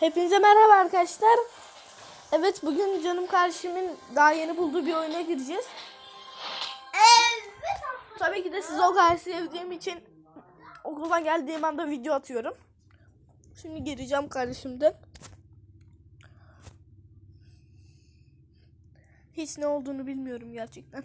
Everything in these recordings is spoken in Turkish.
Hepinize merhaba arkadaşlar. Evet bugün canım kardeşimin daha yeni bulduğu bir oyuna gireceğiz. Evet. Tabii ki de sizi o kadar sevdiğim için okuldan geldiğim anda video atıyorum. Şimdi gireceğim kardeşimden. Hiç ne olduğunu bilmiyorum gerçekten.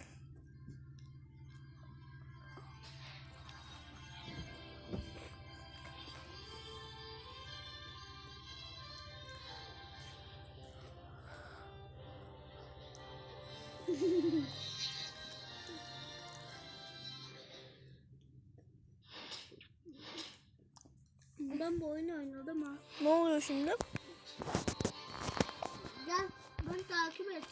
Ben bu oyunu oynadım ha. Ne oluyor şimdi? Gel beni takip et.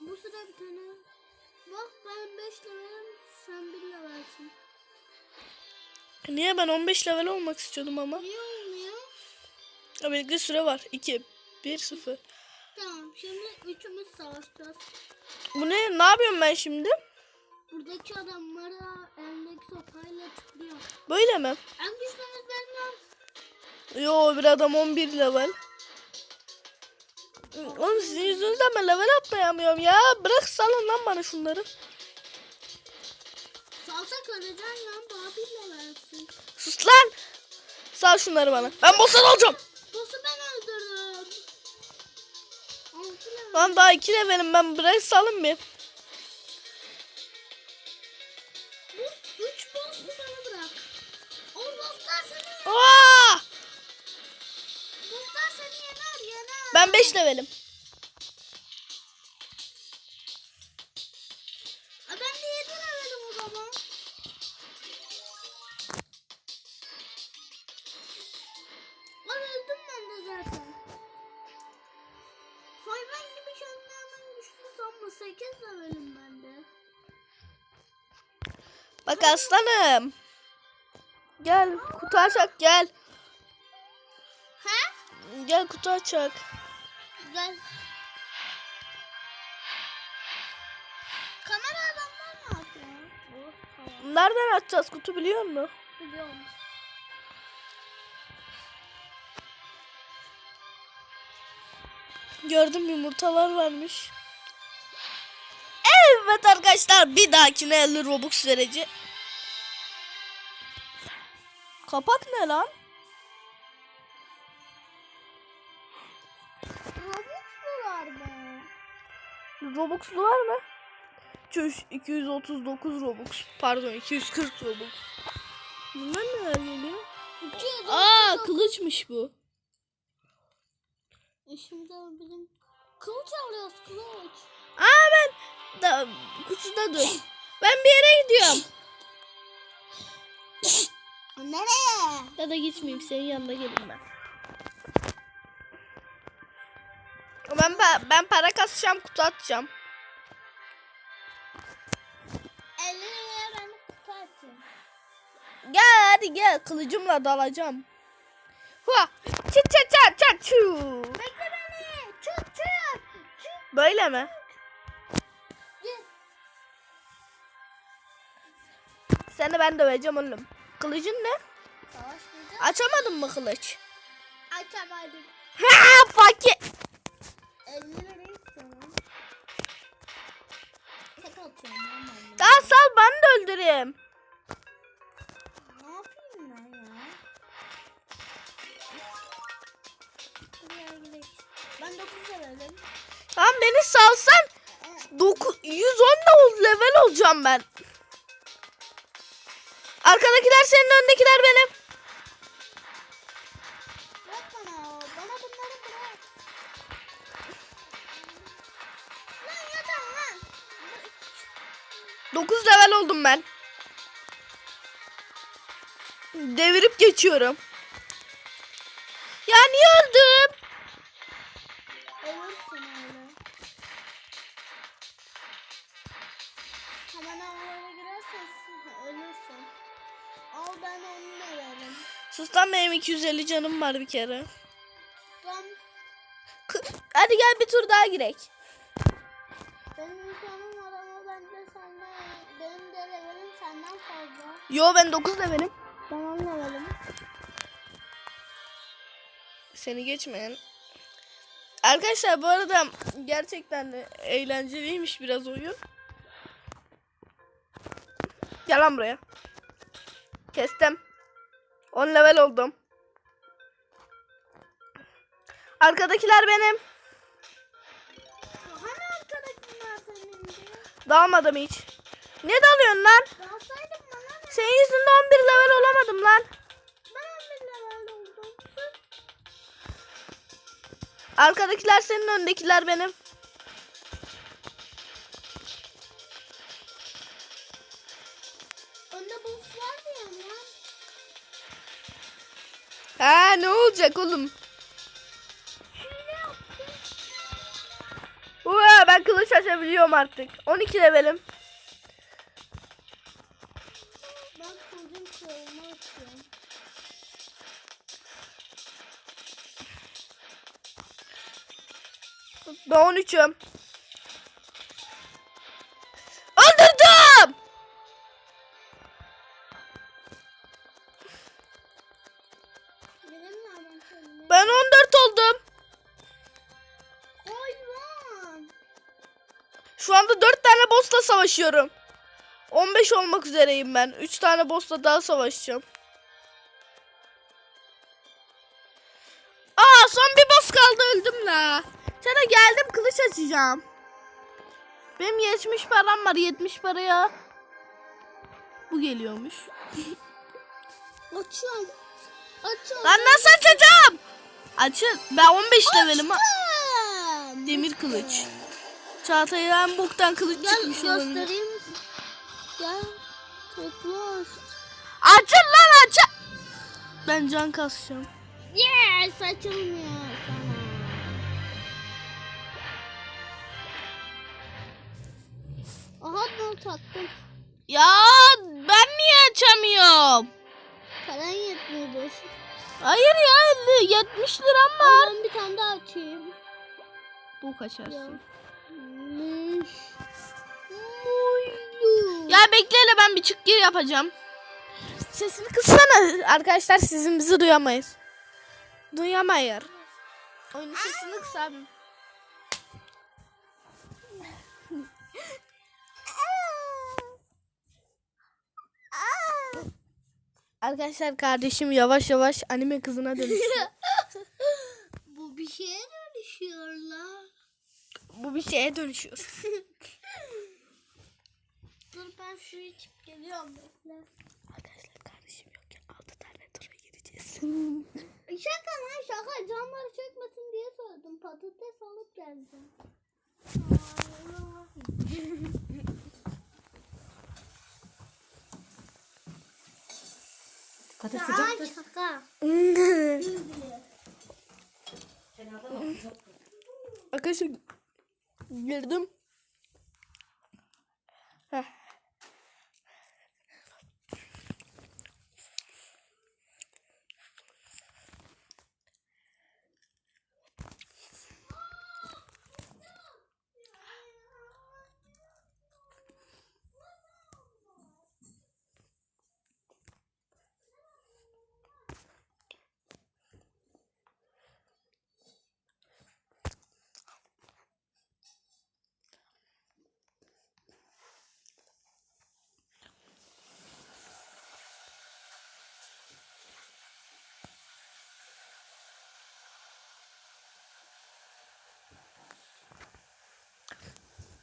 Bu sıra bir tane. Bak ben 5 levelim sen 1 levelsin. Niye ben 15 level olmak istiyordum ama? Niye? Ya belli süre var. 2 1 0. Tamam şimdi üçümüz savaşacağız. Bu ne? Ne yapıyorum ben şimdi? Buradaki adamlara elindeki sopayla tıklıyor. Böyle mi? En güçlümüz benim. Yo bir adam 11 level. Oğlum sizin yüzünüzden ben level atlayamıyorum ya. Bırak salın lan bana şunları. Salsa kalacaksın lan 1 levelsin. Sus lan. Sal şunları bana. Ben boss'tan alacağım. Ben öldürdüm. Lan daha 2 levelim ben. Bırak salın bir. Bu üç boss'u bana bırak. O bosslar seni, Aa! bosslar seni yener yener. Ben 5 levelim. Aslanım. Gel kutu açak gel. He? Gel kutu açak. Gel. Kamera adamlar? Oh, tamam. Nereden açacağız kutu biliyor musun? Biliyorum. Gördüm yumurtalar varmış. Evet arkadaşlar bir dahakine 50 Robux verici. Kapak ne lan? Robux mu var be? Robux'lu var mı? Çüş 239 Robux. Pardon 240 Robux. Bunlar neler geliyor? Aa kılıçmış bu. E şimdi bizim kılıç alıyoruz kılıç. Aa ben da, kutuda dur. Ben bir yere gidiyorum. Nereye? Ya da gitmeyeyim senin yanına gelin ben. Ben ben para kasacağım kutu atacağım. 50 liraya ben kutu açayım. Gel hadi gel kılıcımla dalacağım. Hua! Çat çat çat çat çu. Bekle beni. Çık. Çık. Böyle mi? Git. Seni ben döveceğim oğlum. Kılıcın ne? Savaşmayacağız. Açamadın mı kılıç? Açamadım. Ha fakir. 50 lirayı istiyorum. Tek atıyorum. Daha sal ben de öldüreyim. Ne yapayım ben ya? Buraya gidelim. Ben 9 levelim. Tamam beni salsan 9 110 da level olacağım ben. Arkadakiler senin öndekiler benim. Bırak bana. Bana bunları bırak. Lan yeter lan. 9 level oldum ben. Devirip geçiyorum. Benim 250 canım var bir kere. Lan Hadi gel bir tur daha girek. benim imkanım var ama ben de senden benim de levelim senden Yo ben 9 levelim. Tamam levelim. Seni geçmeyen. Arkadaşlar bu arada gerçekten de eğlenceliymiş biraz oyun. Gel lan buraya. Kestim. 10 level oldum. Arkadakiler benim. Hani arkadaşlar senin diye? Dalmadım hiç. Ne dalıyorsun lan? Dalsaydın bana ne? Senin yüzünden 11 level olamadım lan. Ben 11 level oldum. Sus. Arkadakiler senin öndekiler benim. Önde boss var diyorum ya. Ha ne olacak oğlum? Ua, ben kılıç açabiliyorum artık. 12 levelim. Ben kılıcım kırılma açıyorum. Ben 13'üm. Boss'la savaşıyorum. 15 olmak üzereyim ben. 3 tane boss'la daha savaşacağım. Aa son bir boss kaldı öldüm la. Sana geldim kılıç açacağım. Benim 70 param var 70 paraya. Bu geliyormuş. Açıyorum. Açıyorum. Lan nasıl açacağım? Açın. Ben 15 levelim. Demir kılıç. Çağatay'dan boktan kılıç Gel çıkmış olabilir. göstereyim. Gel. Yaklaş. Açın lan açın. Ben can kasacağım. Yes açılmıyor sana. Aha bunu taktım. Ya ben niye açamıyorum? Paran yetmiyor. Hayır ya 50 70 liram var. Ben bir tane daha açayım. Bu kaçarsın. Müş. Ya bekle hele ben bir çık gir yapacağım. Sesini kıssana arkadaşlar sizin bizi duyamayız. Duyamayır. Oyunun sesini kıs abim. Arkadaşlar kardeşim yavaş yavaş anime kızına dönüşüyor. Bu bir şeye dönüşüyor la. Bu bir şeye dönüşüyor. Dur ben su içip geliyorum bekle. Arkadaşlar kardeşim yokken 6 tane tura gireceğiz. Şaka lan şaka camları çekmesin diye söyledim. Patates alıp geleceğim. Patates Aa, sıcaktır. şaka. Arkadaşlar girdim. Heh.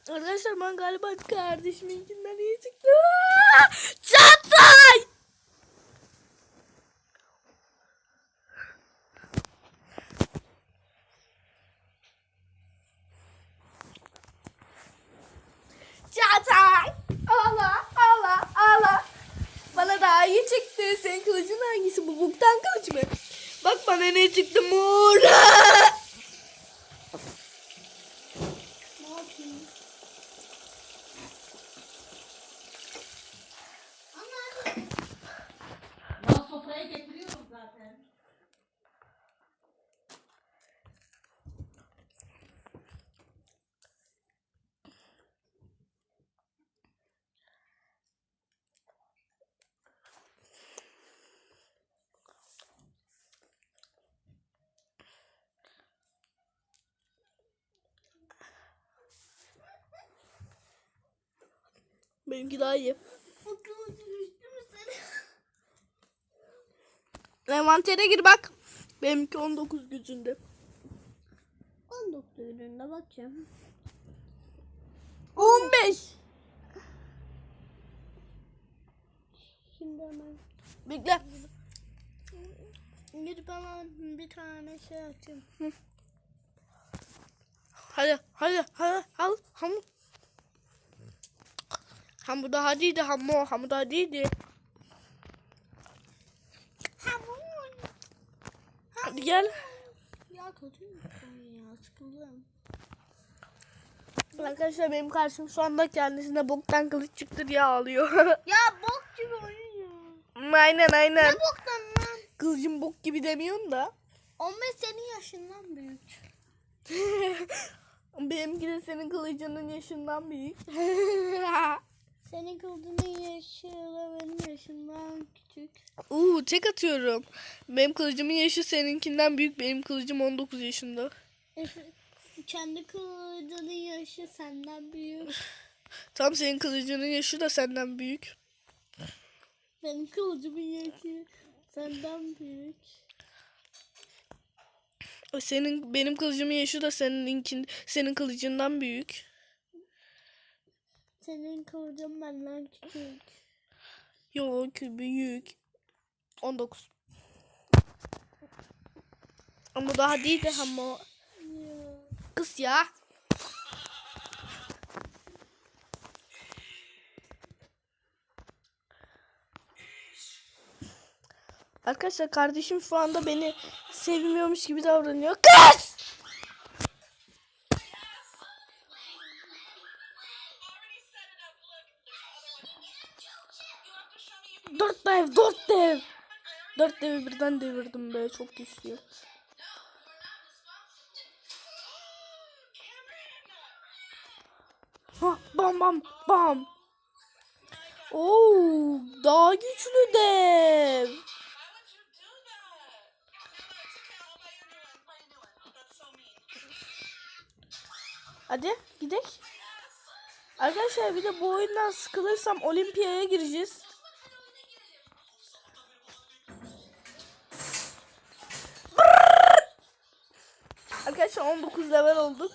Arkadaşlar ben galiba kardeşiminkinden iyi çıktı. Çatay! Allah Allah Allah! Bana daha iyi çıktı. Senin kılıcın hangisi? Bu buktan kılıç mı? Bak bana ne çıktı mor. Ne yapayım? Ama Benimki daha iyi. Envantere gir bak. Benimki 19 gücünde. 19 üründe bakacağım. 15. Şimdi hemen Bekle. gidip hemen bir tane şey açayım. Hadi hadi hadi al hamur. Hamur da hadiydi hamur hamur da hadiydi. Hadi gel. Ya kötü ya sıkıldım. Arkadaşlar benim karşım şu anda kendisine boktan kılıç çıktı diye ağlıyor. Ya bok gibi ya. aynen aynen. Ne boktan lan? Kılıcım bok gibi demiyorum da. 15 senin yaşından büyük. Benimki de senin kılıcının yaşından büyük. Senin kılıcının yaşı da benim yaşımdan küçük. Uuu tek atıyorum. Benim kılıcımın yaşı seninkinden büyük. Benim kılıcım 19 yaşında. Kendi kılıcının yaşı senden büyük. Tam senin kılıcının yaşı da senden büyük. Benim kılıcımın yaşı senden büyük. Senin benim kılıcımın yaşı da seninkin senin kılıcından büyük. Senin kılıcın benden küçük. Yok büyük. 19. Ama daha değil de ama kız ya. Arkadaşlar kardeşim şu anda beni sevmiyormuş gibi davranıyor. Kız! 4 devi birden devirdim be çok güçlü. Hah bam bam bam. Oo daha güçlü dev. Hadi gidek. Arkadaşlar bir de bu oyundan sıkılırsam olimpiyaya gireceğiz. 19 level olduk.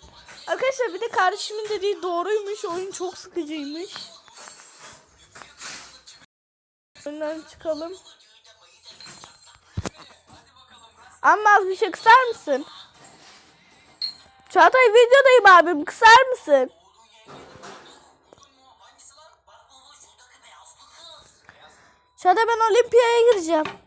Arkadaşlar bir de kardeşimin dediği doğruymuş. Oyun çok sıkıcıymış. Önden çıkalım. Amma az bir şey kısar mısın? Çağatay videodayım abim kısar mısın? Çağatay ben olimpiyaya gireceğim.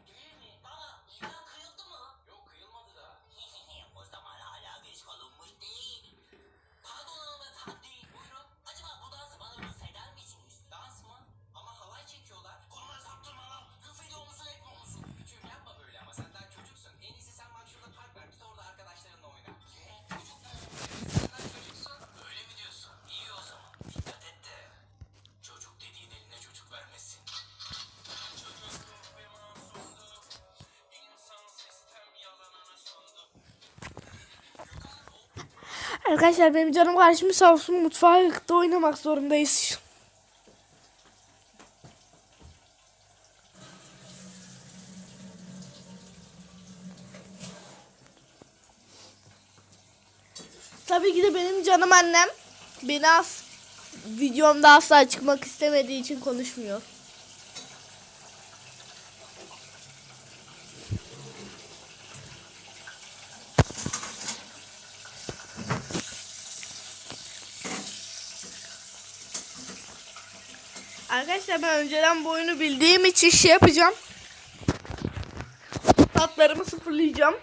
Arkadaşlar benim canım kardeşim sağ olsun mutfağa yıktı oynamak zorundayız. Tabii ki de benim canım annem beni az videomda asla çıkmak istemediği için konuşmuyor. Arkadaşlar ben önceden bu oyunu bildiğim için şey yapacağım. Tatlarımı sıfırlayacağım.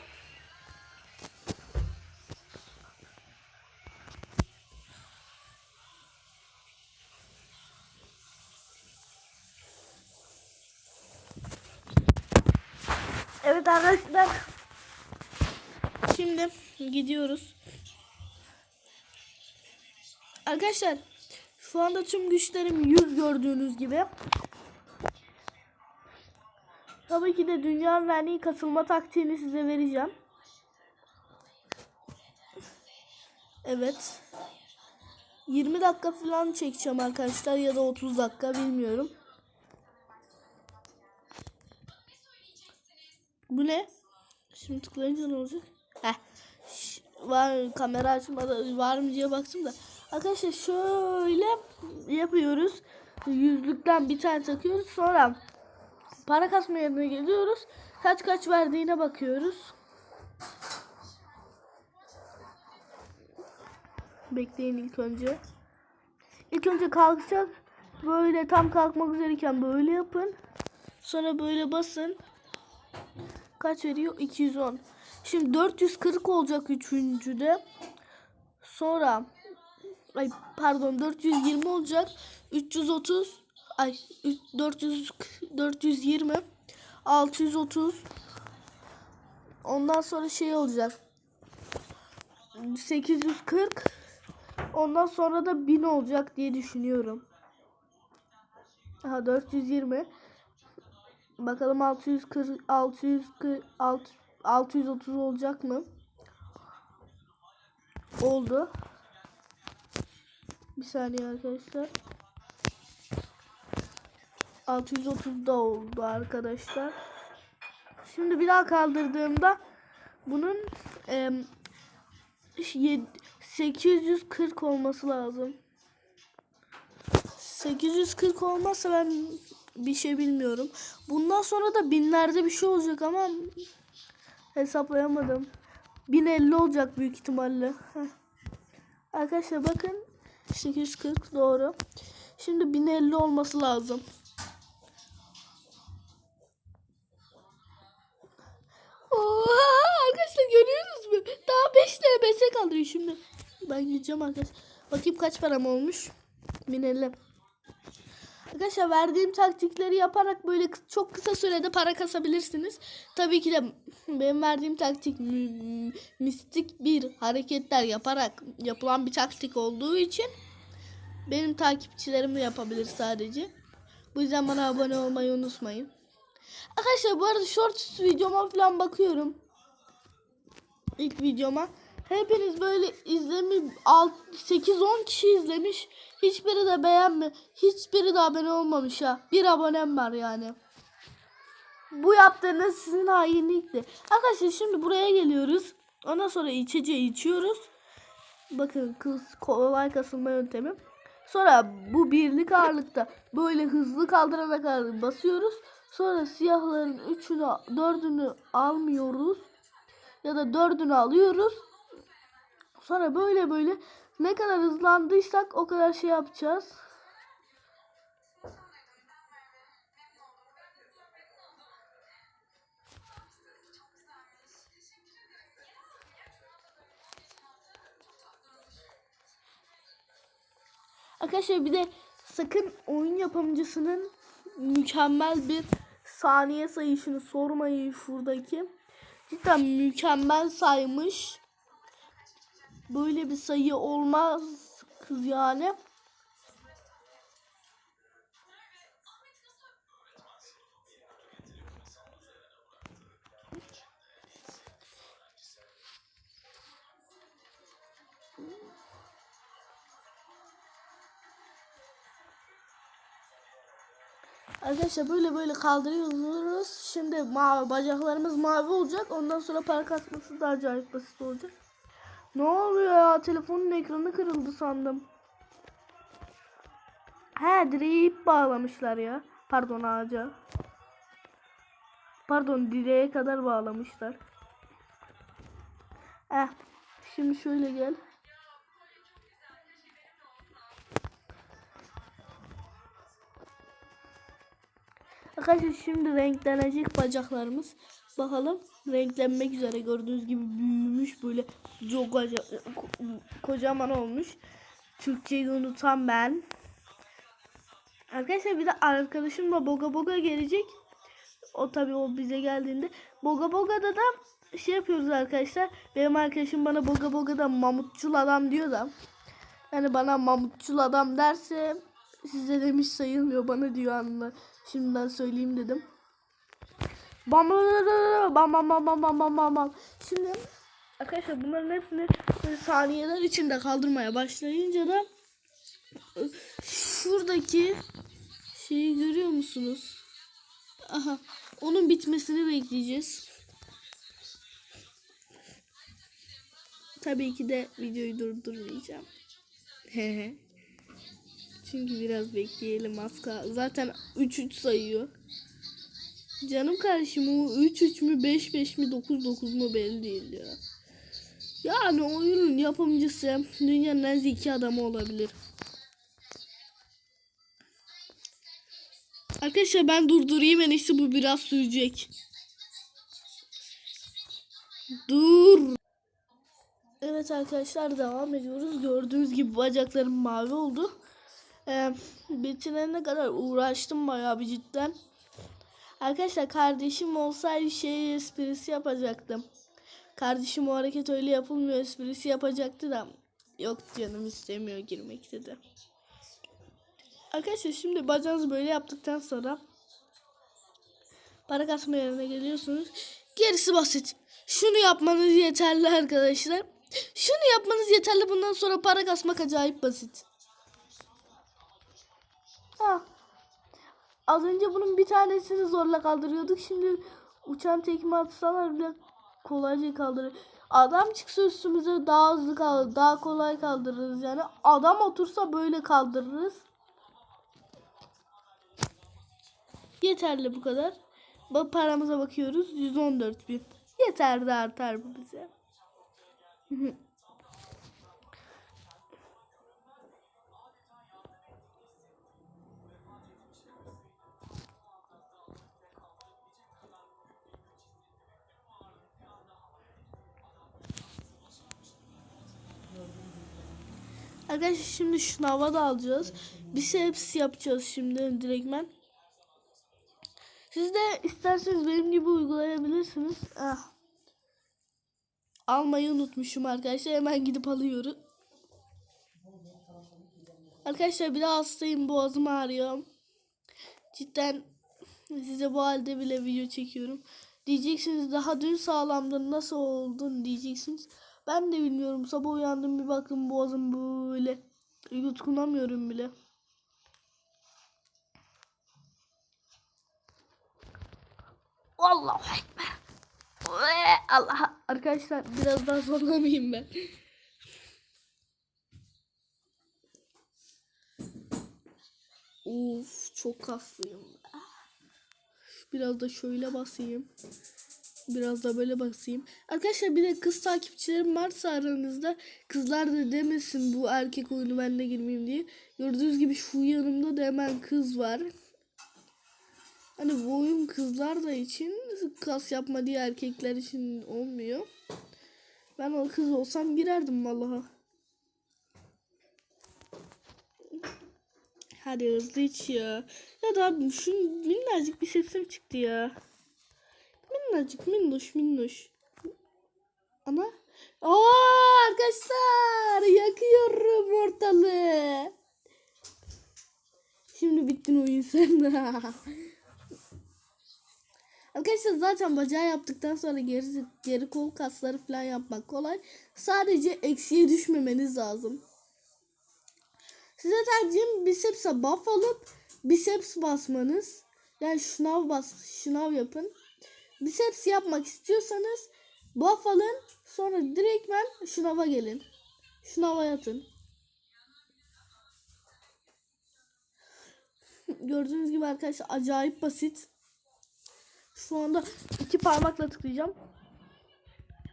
Evet arkadaşlar. Şimdi gidiyoruz. Arkadaşlar şu anda tüm güçlerim 100 gördüğünüz gibi. Tabii ki de dünya verdiği kasılma taktiğini size vereceğim. Evet. 20 dakika falan çekeceğim arkadaşlar ya da 30 dakika bilmiyorum. Bu ne? Şimdi tıklayınca ne olacak? Heh. Var kamera açmadı var mı diye baktım da. Arkadaşlar şöyle yapıyoruz. Yüzlükten bir tane takıyoruz. Sonra para kasma yerine geliyoruz. Kaç kaç verdiğine bakıyoruz. Bekleyin ilk önce. İlk önce kalkacak. Böyle tam kalkmak üzereyken böyle yapın. Sonra böyle basın. Kaç veriyor? 210. Şimdi 440 olacak üçüncüde. Sonra ay pardon 420 olacak. 330 ay üç- 400 420 630 Ondan sonra şey olacak. 840 Ondan sonra da 1000 olacak diye düşünüyorum. Aha 420 Bakalım 640 640 alt- 630 olacak mı? Oldu. Bir saniye arkadaşlar. 630 da oldu arkadaşlar. Şimdi bir daha kaldırdığımda bunun yed- 840 olması lazım. 840 olmazsa ben bir şey bilmiyorum. Bundan sonra da binlerde bir şey olacak ama hesaplayamadım. 1050 olacak büyük ihtimalle. Heh. Arkadaşlar bakın 840 doğru. Şimdi 1050 olması lazım. Oha arkadaşlar görüyorsunuz mu? Daha 5 LBS kaldı şimdi. Ben gideceğim arkadaşlar. Bakayım kaç param olmuş. 1050. Arkadaşlar verdiğim taktikleri yaparak böyle çok kısa sürede para kasabilirsiniz. Tabii ki de benim verdiğim taktik mistik bir hareketler yaparak yapılan bir taktik olduğu için benim takipçilerim yapabilir sadece. Bu yüzden bana abone olmayı unutmayın. Arkadaşlar bu arada shorts videoma falan bakıyorum. İlk videoma. Hepiniz böyle izlemiş 8-10 kişi izlemiş. Hiçbiri de beğenme. Hiçbiri de abone olmamış ha. Bir abonem var yani. Bu yaptığınız sizin hainlikti. Arkadaşlar şimdi buraya geliyoruz. Ondan sonra içeceği içiyoruz. Bakın kız kolay kasılma yöntemi. Sonra bu birlik ağırlıkta böyle hızlı kaldırana kadar basıyoruz. Sonra siyahların üçünü dördünü almıyoruz. Ya da dördünü alıyoruz. Sonra böyle böyle ne kadar hızlandıysak o kadar şey yapacağız. Arkadaşlar bir de sakın oyun yapımcısının mükemmel bir saniye sayışını sormayın şuradaki. Cidden mükemmel saymış. Böyle bir sayı olmaz kız yani. Arkadaşlar böyle böyle kaldırıyoruz. Şimdi mavi bacaklarımız mavi olacak. Ondan sonra para kasması da acayip basit olacak. Ne oluyor ya? Telefonun ekranı kırıldı sandım. He direğe ip bağlamışlar ya. Pardon ağaca. Pardon direğe kadar bağlamışlar. Eh. Şimdi şöyle gel. Arkadaşlar şimdi renklenecek bacaklarımız. Bakalım renklenmek üzere gördüğünüz gibi büyümüş böyle çok koca- kocaman olmuş. Türkçeyi unutan ben. Arkadaşlar bir de arkadaşımla Boga Boga gelecek. O tabii o bize geldiğinde. Boga Boga'da da şey yapıyoruz arkadaşlar. Benim arkadaşım bana Boga Boga'da mamutçul adam diyor da. Yani bana mamutçul adam derse size demiş sayılmıyor bana diyor anla. Şimdiden söyleyeyim dedim. Bam bam bam bam bam bam bam bam. Şimdi arkadaşlar bunların hepsini saniyeler içinde kaldırmaya başlayınca da şuradaki şeyi görüyor musunuz? Aha. Onun bitmesini bekleyeceğiz. Tabii ki de videoyu durdurmayacağım. Çünkü biraz bekleyelim az Zaten 3-3 sayıyor. Canım kardeşim o 3-3 mü 5-5 mi 9-9 mu belli değil ya. Yani oyunun yapımcısı dünyanın en zeki adamı olabilir. Arkadaşlar ben durdurayım en bu biraz sürecek. Dur. Evet arkadaşlar devam ediyoruz. Gördüğünüz gibi bacaklarım mavi oldu. Ee, bitirene kadar uğraştım bayağı bir cidden. Arkadaşlar kardeşim olsaydı şey esprisi yapacaktım. Kardeşim o hareket öyle yapılmıyor esprisi yapacaktı da. Yok canım istemiyor girmek dedi. Arkadaşlar şimdi bacağınızı böyle yaptıktan sonra para kasma yerine geliyorsunuz. Gerisi basit. Şunu yapmanız yeterli arkadaşlar. Şunu yapmanız yeterli. Bundan sonra para kasmak acayip basit. Ha. Az önce bunun bir tanesini zorla kaldırıyorduk. Şimdi uçan tekme atsalar bile kolayca kaldırır. Adam çıksa üstümüze daha hızlı kaldır, daha kolay kaldırırız yani. Adam otursa böyle kaldırırız. Yeterli bu kadar. Bak paramıza bakıyoruz. 114 bin. Yeter de artar bu bize. Arkadaşlar şimdi şınava da alacağız. Biceps yapacağız şimdi direktmen. Siz de isterseniz benim gibi uygulayabilirsiniz. Ah. Almayı unutmuşum arkadaşlar. Hemen gidip alıyorum. Arkadaşlar bir de hastayım. Boğazım ağrıyor. Cidden size bu halde bile video çekiyorum. Diyeceksiniz daha dün sağlamdın nasıl oldun diyeceksiniz. Ben de bilmiyorum. Sabah uyandım bir baktım boğazım böyle. Yutkunamıyorum bile. Allahu Ekber. Allah arkadaşlar biraz daha zorlamayayım ben. Of çok kaslıyım. Biraz da şöyle basayım. Biraz da böyle basayım. Arkadaşlar bir de kız takipçilerim varsa aranızda kızlar da demesin bu erkek oyunu ben de girmeyeyim diye. Gördüğünüz gibi şu yanımda da hemen kız var. Hani bu oyun kızlar da için kas yapma diye erkekler için olmuyor. Ben o kız olsam girerdim vallahi. Hadi hızlı iç ya. Ya da şu minnacık bir sesim çıktı ya. Minnacık minnoş minnoş. Ana. Aa arkadaşlar yakıyorum ortalığı. Şimdi bittin oyun sen. Arkadaşlar zaten bacağı yaptıktan sonra geri, geri kol kasları falan yapmak kolay. Sadece eksiye düşmemeniz lazım. Size tercihim biseps'e buff alıp biceps basmanız. Yani şınav bas, şınav yapın. Biceps yapmak istiyorsanız buff alın. Sonra direktmen şınava gelin. Şınava yatın. Gördüğünüz gibi arkadaşlar acayip basit. Şu anda iki parmakla tıklayacağım.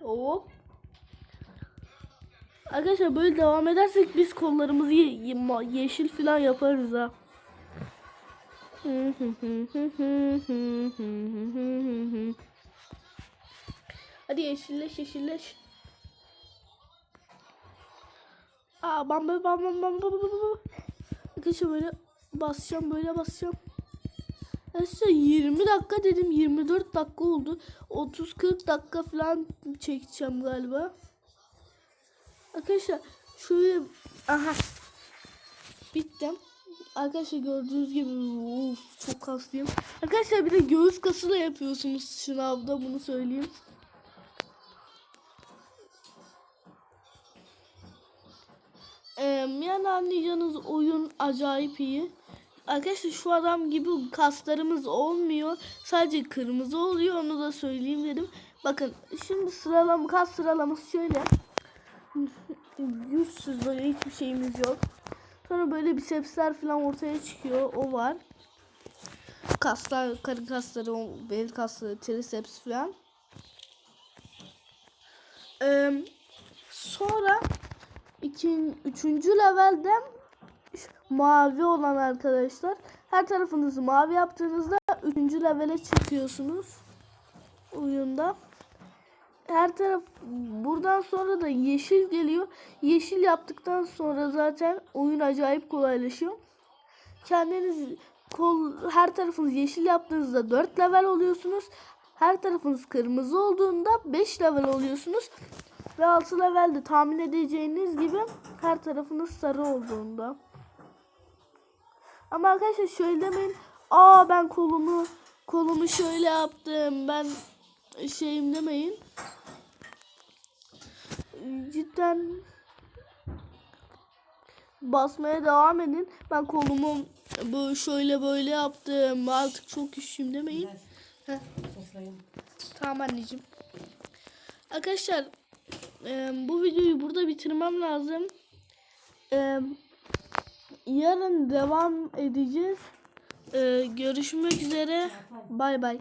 Hop. Arkadaşlar böyle devam edersek biz kollarımızı ye- yeşil falan yaparız ha. Hadi yeşilleş yeşilleş. Aa bam bam bam bam bam bam bam. Arkadaşlar böyle basacağım böyle basacağım. Arkadaşlar 20 dakika dedim 24 dakika oldu. 30-40 dakika falan çekeceğim galiba. Arkadaşlar şöyle aha bittim. Arkadaşlar gördüğünüz gibi of, çok kaslıyım. Arkadaşlar bir de göğüs kası da yapıyorsunuz sınavda bunu söyleyeyim. Ee, yani anlayacağınız oyun acayip iyi. Arkadaşlar şu adam gibi kaslarımız olmuyor. Sadece kırmızı oluyor onu da söyleyeyim dedim. Bakın şimdi sıralama kas sıralaması şöyle. Güçsüz böyle hiçbir şeyimiz yok. Sonra böyle bisepsler falan ortaya çıkıyor. O var. Kaslar, karın kasları, bel kasları, triceps falan. Ee, sonra iki, üçüncü levelde mavi olan arkadaşlar. Her tarafınızı mavi yaptığınızda üçüncü levele çıkıyorsunuz. Oyunda. Her taraf buradan sonra da yeşil geliyor. Yeşil yaptıktan sonra zaten oyun acayip kolaylaşıyor. Kendiniz kol her tarafınız yeşil yaptığınızda 4 level oluyorsunuz. Her tarafınız kırmızı olduğunda 5 level oluyorsunuz. Ve 6 levelde tahmin edeceğiniz gibi her tarafınız sarı olduğunda. Ama arkadaşlar şöyle demeyin. Aa ben kolumu kolumu şöyle yaptım. Ben şeyim demeyin. Cidden basmaya devam edin. Ben kolumu bu şöyle böyle yaptım. Artık çok güçlüyüm demeyin. Tamam anneciğim. Arkadaşlar e, bu videoyu burada bitirmem lazım. E, yarın devam edeceğiz. E, görüşmek üzere. Bay bay.